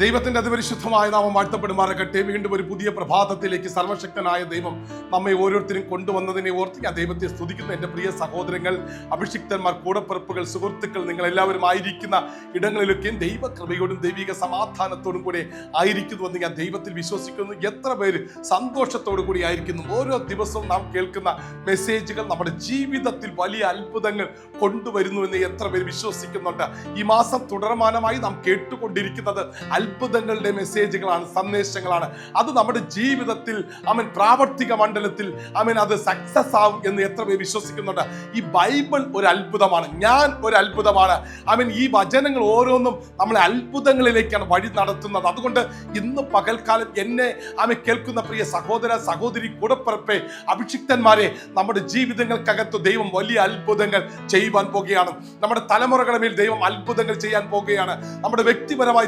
ദൈവത്തിന്റെ അതിപരിശുദ്ധമായ നാമം വാഴ്ത്തപ്പെടുമാറാകട്ടെ. വീണ്ടും ഒരു പുതിയ പ്രഭാതത്തിലേക്ക് സർവശക്തനായ ദൈവം നമ്മെ ഓരോരുത്തരും കൊണ്ടുവന്നതിനെ ഓർത്ത് ഞാൻ ദൈവത്തെ സ്തുതിക്കുന്ന. എന്റെ പ്രിയ സഹോദരങ്ങൾ അഭിഷിക്തന്മാർ കൂടപ്പിറപ്പുകൾ സുഹൃത്തുക്കൾ നിങ്ങൾ എല്ലാവരും ആയിരിക്കുന്ന ഇടങ്ങളിലൊക്കെയും ദൈവകൃപയോടും ദൈവിക സമാധാനത്തോടും കൂടെ ആയിരിക്കുന്നുവെന്ന് ഞാൻ ദൈവത്തിൽ വിശ്വസിക്കുന്നു. എത്ര പേര് സന്തോഷത്തോടു കൂടി ആയിരിക്കുന്നു. ഓരോ ദിവസവും നാം കേൾക്കുന്ന മെസ്സേജുകൾ നമ്മുടെ ജീവിതത്തിൽ വലിയ അത്ഭുതങ്ങൾ കൊണ്ടുവരുന്നു എന്ന് എത്ര പേര് വിശ്വസിക്കുന്നുണ്ട്. ഈ മാസം തുടർമാനമായി നാം കേട്ടുകൊണ്ടിരിക്കുന്നത് അത്ഭുതങ്ങളുടെ മെസ്സേജുകളാണ് സന്ദേശങ്ങളാണ്. അത് നമ്മുടെ ജീവിതത്തിൽ അവൻ പ്രാവർത്തിക മണ്ഡലത്തിൽ അവൻ അത് സക്സസ് ആവും എന്ന് എത്ര പേര് വിശ്വസിക്കുന്നുണ്ട്. ഈ ബൈബിൾ ഒരു അത്ഭുതമാണ് ഞാൻ ഒരു അത്ഭുതമാണ് അവൻ ഈ വചനങ്ങൾ ഓരോന്നും നമ്മളെ അത്ഭുതങ്ങളിലേക്കാണ് വഴി നടത്തുന്നത്. അതുകൊണ്ട് ഇന്ന് പകൽക്കാലം എന്നെ അവൻ കേൾക്കുന്ന പ്രിയ സഹോദര സഹോദരി കൂടപ്പിറപ്പെ അഭിഷിക്തന്മാരെ നമ്മുടെ ജീവിതങ്ങൾക്കകത്ത് ദൈവം വലിയ അത്ഭുതങ്ങൾ ചെയ്യുവാൻ പോകുകയാണ്. നമ്മുടെ തലമുറകളുടെ മേൽ ദൈവം അത്ഭുതങ്ങൾ ചെയ്യാൻ പോകുകയാണ്. നമ്മുടെ വ്യക്തിപരമായ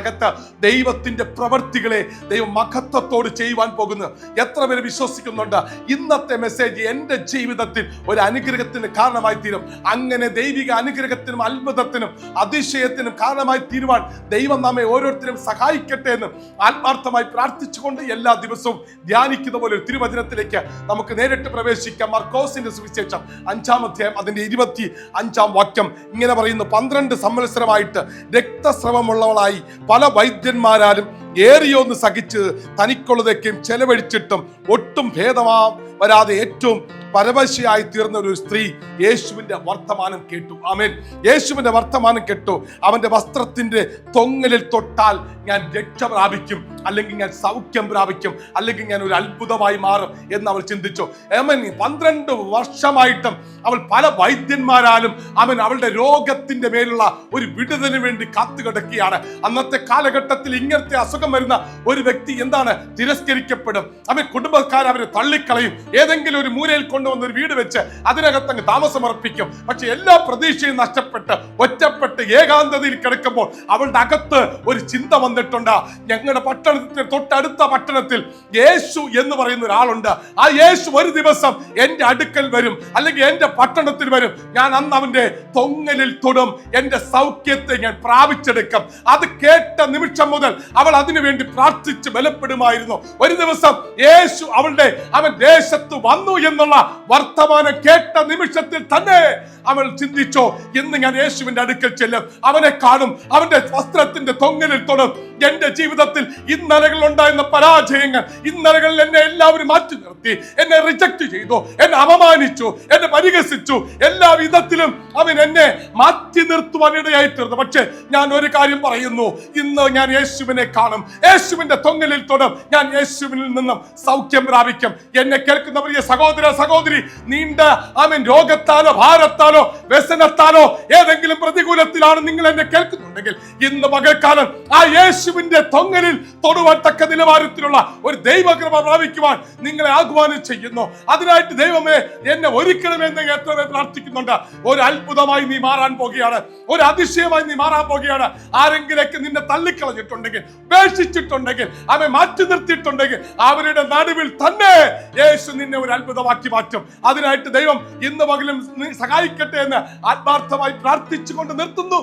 ജീവിതങ്ങൾക്കകത്ത് ദൈവത്തിന്റെ പ്രവൃത്തികളെ ദൈവം മഹത്വത്തോട് ചെയ്യുവാൻ പോകുന്നു. എത്ര പേര് വിശ്വസിക്കുന്നുണ്ട്? ഇന്നത്തെ മെസ്സേജ് എന്റെ ജീവിതത്തിൽ ഒരു അനുഗ്രഹത്തിന് കാരണമായി തീരും. അങ്ങനെ ദൈവിക അനുഗ്രഹത്തിനും അത്ഭുതത്തിനും അതിശയത്തിനും കാരണമായി തീരുവാൻ ദൈവം നമ്മെ ഓരോരുത്തരും സഹായിക്കട്ടെ എന്ന് ആത്മാർത്ഥമായി പ്രാർത്ഥിച്ചുകൊണ്ട് എല്ലാ ദിവസവും ധ്യാനിക്കുന്ന പോലെ ഒരു തിരുവചനത്തിലേക്ക് നമുക്ക് നേരിട്ട് പ്രവേശിക്കാം. മർക്കോസിന്റെ സുവിശേഷം അഞ്ചാം അധ്യായം അതിന്റെ ഇരുപത്തി അഞ്ചാം വാക്യം ഇങ്ങനെ പറയുന്നു. പന്ത്രണ്ട് സംവത്സരമായിട്ട് രക്തസ്രവമുള്ളവളായി പല വൈദ്യന്മാരാലും ഏറിയൊന്ന് സഹിച്ച് തനിക്കുള്ളതൊക്കെയും ചെലവഴിച്ചിട്ടും ഒട്ടും ഭേദമാ വരാതെ ഏറ്റവും പരവശയായി തീർന്ന ഒരു സ്ത്രീ യേശുവിന്റെ വർത്തമാനം കേട്ടു. ആമേൻ. യേശുവിന്റെ വർത്തമാനം കേട്ടു. അവന്റെ വസ്ത്രത്തിന്റെ തൊങ്ങലിൽ തൊട്ടാൽ ഞാൻ രക്ഷ പ്രാപിക്കും അല്ലെങ്കിൽ ഞാൻ സൗഖ്യം പ്രാപിക്കും അല്ലെങ്കിൽ ഞാൻ ഒരു അത്ഭുതമായി മാറും എന്ന് അവൾ ചിന്തിച്ചു. ഏമൻ പന്ത്രണ്ട് വർഷമായിട്ടും അവൾ പല വൈദ്യന്മാരാലും അവൻ അവളുടെ രോഗത്തിന്റെ മേലുള്ള ഒരു വിടുതലിന് വേണ്ടി കാത്തു കിടക്കുകയാണ്. അന്നത്തെ കാലഘട്ടത്തിൽ ഇങ്ങനത്തെ അസുഖം വരുന്ന ഒരു വ്യക്തി എന്താണ്? തിരസ്കരിക്കപ്പെടും. അവൻ കുടുംബക്കാർ അവരെ തള്ളിക്കളയും. ഏതെങ്കിലും ഒരു മൂലയിൽ കൊണ്ടുവന്ന ഒരു വീട് വെച്ച് അതിനകത്ത് അങ്ങ് താമസമർപ്പിക്കും പക്ഷെ എല്ലാ പ്രതീക്ഷയും നഷ്ടപ്പെട്ട് ഒറ്റപ്പെട്ട് ഏകാന്തതയിൽ കിടക്കുമ്പോൾ അവളുടെ അകത്ത് ഒരു ചിന്ത വന്നിട്ടുണ്ട്. ഞങ്ങളുടെ പട്ടണത്തിന് തൊട്ടടുത്ത പട്ടണത്തിൽ യേശു എന്ന് പറയുന്ന ഒരാളുണ്ട്. ആ യേശു ഒരു ദിവസം എന്റെ അടുക്കൽ വരും അല്ലെങ്കിൽ എന്റെ പട്ടണത്തിൽ വരും. ഞാൻ അന്ന് അവന്റെ തൊങ്ങലിൽ തൊടും എന്റെ സൗഖ്യത്തെ ഞാൻ പ്രാപിച്ചെടുക്കും. അത് കേട്ട നിമിഷം മുതൽ അവൾ അതിനു വേണ്ടി പ്രാർത്ഥിച്ച് ബലപ്പെടുമായിരുന്നു. ഒരു ദിവസം യേശു അവളുടെ അവൻ ദേശത്ത് വന്നു എന്നുള്ള വർത്തമാനം കേട്ട നിമിഷത്തിൽ തന്നെ അവൾ ചിന്തിച്ചോ ഇന്ന് ഞാൻ യേശുവിന്റെ അടുക്കൽ ചെല്ലും. അവനെ കാണും അവന്റെ വസ്ത്രത്തിന്റെ തൊങ്ങലിൽ തൊടും. എന്റെ ജീവിതത്തിൽ ഇന്നലകളിൽ ഉണ്ടായിരുന്ന പരാജയങ്ങൾ ഇന്നലകളിൽ എന്നെ എല്ലാവരും മാറ്റി നിർത്തി എന്നെ റിജക്ട് ചെയ്തു എന്നെ അപമാനിച്ചു എന്നെ പരിഹസിച്ചു. എല്ലാ വിധത്തിലും അവൻ എന്നെ മാറ്റി നിർത്തുവാൻ ഇടയായി തീർന്നു പക്ഷേ ഞാൻ ഒരു കാര്യം പറയുന്നു. ഇന്ന് ഞാൻ യേശുവിനെ കാണും. യേശുവിന്റെ തൊങ്ങലിൽ തൊടും. ഞാൻ യേശുവിൽ നിന്നും സൗഖ്യം പ്രാപിക്കും. എന്നെ കേൾക്കുന്ന പ്രിയ സഹോദര സഹോദരി നീണ്ട അവൻ രോഗത്താലോ ഭാരത്താലോ വ്യസനത്താലോ ഏതെങ്കിലും പ്രതികൂലത്തിലാണ് നിങ്ങൾ എന്നെ കേൾക്കുന്നുണ്ടെങ്കിൽ ഇന്ന് പകൽക്കാലം ആ യേശുവിന്റെ തൊങ്ങലിൽ തൊടുവാൻ തക്ക നിലവാരത്തിലുള്ള ഒരു ദൈവകൃപ പ്രാപിക്കുവാൻ നിങ്ങളെ ആഹ്വാനം ചെയ്യുന്നു. അതിനായിട്ട് ദൈവമേ എന്നെ ഒരുക്കണമെന്ന് എത്ര പ്രാർത്ഥിക്കുന്നുണ്ട്. ഒരു അത്ഭുതമായി നീ മാറാൻ പോകുകയാണ്. ഒരു അതിശയമായി നീ മാറാൻ പോകുകയാണ്. ആരെങ്കിലേക്ക് നിന്നെ തള്ളിക്കളഞ്ഞിട്ടുണ്ടെങ്കിൽ ഉപേക്ഷിച്ചിട്ടുണ്ടെങ്കിൽ അവനെ മാറ്റി നിർത്തിയിട്ടുണ്ടെങ്കിൽ അവരുടെ നടുവിൽ തന്നെ യേശു നിന്നെ ഒരു അത്ഭുതമാക്കി മാറ്റും. അതിനായിട്ട് ദൈവം ഇന്ന് പകലും സഹായിക്കട്ടെ എന്ന് ആത്മാർത്ഥമായി പ്രാർത്ഥിച്ചുകൊണ്ട് നിർത്തുന്നു.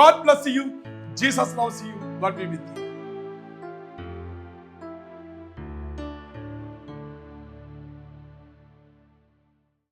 God bless you Jesus loves you God be with you